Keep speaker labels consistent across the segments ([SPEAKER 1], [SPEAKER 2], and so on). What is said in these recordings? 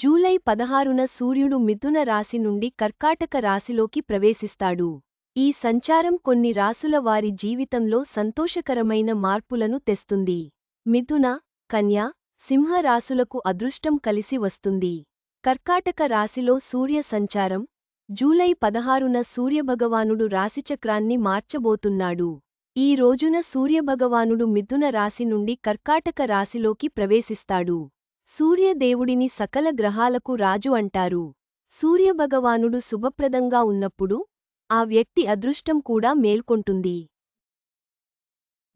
[SPEAKER 1] July పదహారున సూర్యుడు మిథున రాశి నుండి కర్కాటక రాశిలోకి ప్రవేశిస్తాడు. ఈ సంచారం కొన్ని రాసుల వారి జీవితంలో సంతోషకరమైన మార్పులను తెస్తుంది. మిథున కన్య సింహ రాసులకు అదృష్టం కలిసి వస్తుంది. కర్కాటక రాశిలో సూర్య సంచారం జూలై పదహారున సూర్యభగవానుడు రాశిచక్రాన్ని మార్చబోతున్నాడు. ఈ రోజున సూర్యభగవానుడు మిథున రాశి నుండి కర్కాటక రాశిలోకి ప్రవేశిస్తాడు. సూర్యదేవుడిని సకల గ్రహాలకు రాజు అంటారు. సూర్యభగవానుడు శుభప్రదంగా ఉన్నప్పుడు ఆ వ్యక్తి అదృష్టం కూడా మేల్కొంటుంది.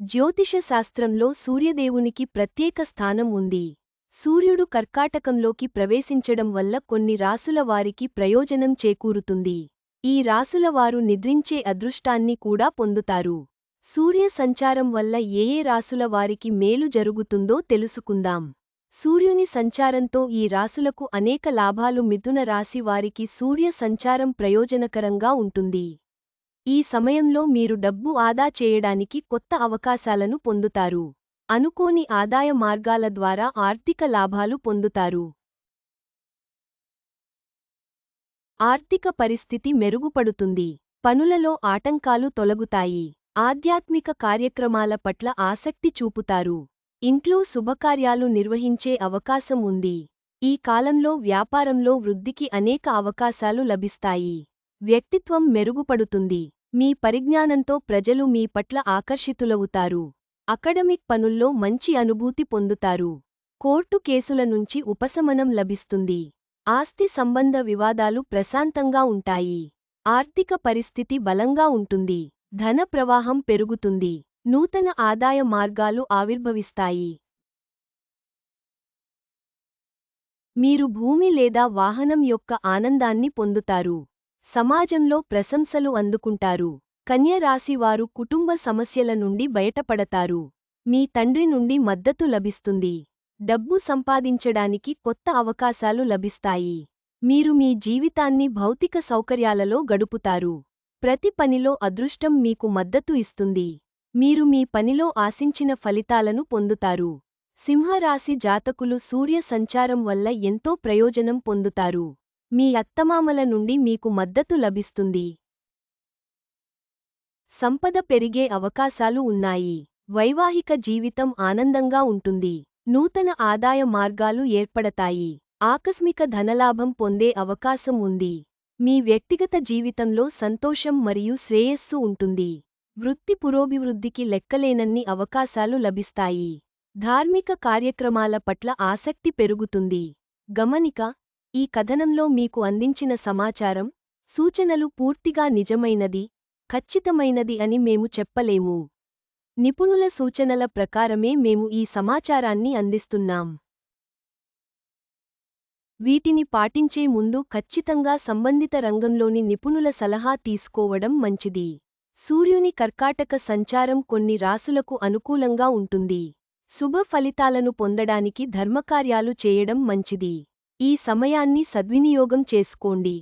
[SPEAKER 1] జ్యోతిషశాస్త్రంలో సూర్యదేవునికి ప్రత్యేక స్థానం ఉంది. సూర్యుడు కర్కాటకంలోకి ప్రవేశించడం వల్ల కొన్ని రాసుల వారికి ప్రయోజనం చేకూరుతుంది. ఈ రాసులవారు నిద్రించే అదృష్టాన్ని కూడా పొందుతారు. సూర్య సంచారం వల్ల ఏ ఏ రాసుల వారికి మేలు జరుగుతుందో తెలుసుకుందాం. సూర్యుని సంచారంతో ఈ రాసులకు అనేక లాభాలు మిథున రాశి వారికి సూర్య సంచారం ప్రయోజనకరంగా ఉంటుంది. ఈ సమయంలో మీరు డబ్బు ఆదా చేయడానికి కొత్త అవకాశాలను పొందుతారు. అనుకోని ఆదాయ మార్గాల ద్వారా ఆర్థిక లాభాలు పొందుతారు. ఆర్థిక పరిస్థితి మెరుగుపడుతుంది. పనులలో ఆటంకాలు తొలగుతాయి. ఆధ్యాత్మిక కార్యక్రమాల పట్ల ఆసక్తి చూపుతారు. ఇంట్లో శుభకార్యాలు నిర్వహించే అవకాశం ఉంది. ఈ కాలంలో వ్యాపారంలో వృద్ధికి అనేక అవకాశాలు లభిస్తాయి. వ్యక్తిత్వం మెరుగుపడుతుంది. మీ పరిజ్ఞానంతో ప్రజలు మీ పట్ల ఆకర్షితులవుతారు. అకడమిక్ పనుల్లో మంచి అనుభూతి పొందుతారు. కోర్టు కేసుల నుంచి ఉపశమనం లభిస్తుంది. ఆస్తి సంబంధ వివాదాలు ప్రశాంతంగా ఉంటాయి. ఆర్థిక పరిస్థితి బలంగా ఉంటుంది. ధన ప్రవాహం పెరుగుతుంది. నూతన ఆదాయ మార్గాలు ఆవిర్భవిస్తాయి. మీరు భూమి లేదా వాహనం యొక్క ఆనందాన్ని పొందుతారు. సమాజంలో ప్రశంసలు అందుకుంటారు. కన్యరాశివారు కుటుంబ సమస్యల నుండి బయటపడతారు. మీ తండ్రి నుండి మద్దతు లభిస్తుంది. డబ్బు సంపాదించడానికి కొత్త అవకాశాలు లభిస్తాయి. మీరు మీ జీవితాన్ని భౌతిక సౌకర్యాలలో గడుపుతారు. ప్రతి పనిలో అదృష్టం మీకు మద్దతు ఇస్తుంది. మీరు మీ పనిలో ఆశించిన ఫలితాలను పొందుతారు. సింహరాశి జాతకులు సూర్య సంచారం వల్ల ఎంతో ప్రయోజనం పొందుతారు. మీ అత్తమామల నుండి మీకు మద్దతు లభిస్తుంది. సంపద పెరిగే అవకాశాలు ఉన్నాయి. వైవాహిక జీవితం ఆనందంగా ఉంటుంది. నూతన ఆదాయ మార్గాలు ఏర్పడతాయి. ఆకస్మిక ధనలాభం పొందే అవకాశం ఉంది. మీ వ్యక్తిగత జీవితంలో సంతోషం మరియు శ్రేయస్సు ఉంటుంది. వృత్తి పురోభివృద్ధికి లెక్కలేనన్ని అవకాశాలు లభిస్తాయి. ధార్మిక కార్యక్రమాల పట్ల ఆసక్తి పెరుగుతుంది. గమనిక ఈ కథనంలో మీకు అందించిన సమాచారం సూచనలు పూర్తిగా నిజమైనది ఖచ్చితమైనది అని మేము చెప్పలేము. నిపుణుల సూచనల ప్రకారమే మేము ఈ సమాచారాన్ని అందిస్తున్నాం. వీటిని పాటించే ముందు ఖచ్చితంగా సంబంధిత రంగంలోని నిపుణుల సలహా తీసుకోవడం మంచిది. సూర్యుని కర్కాటక సంచారం కొన్ని రాసులకు అనుకూలంగా ఉంటుంది. శుభ ఫలితాలను పొందడానికి ధర్మకార్యాలు చేయడం మంచిది. ఈ సమయాన్ని సద్వినియోగం చేసుకోండి.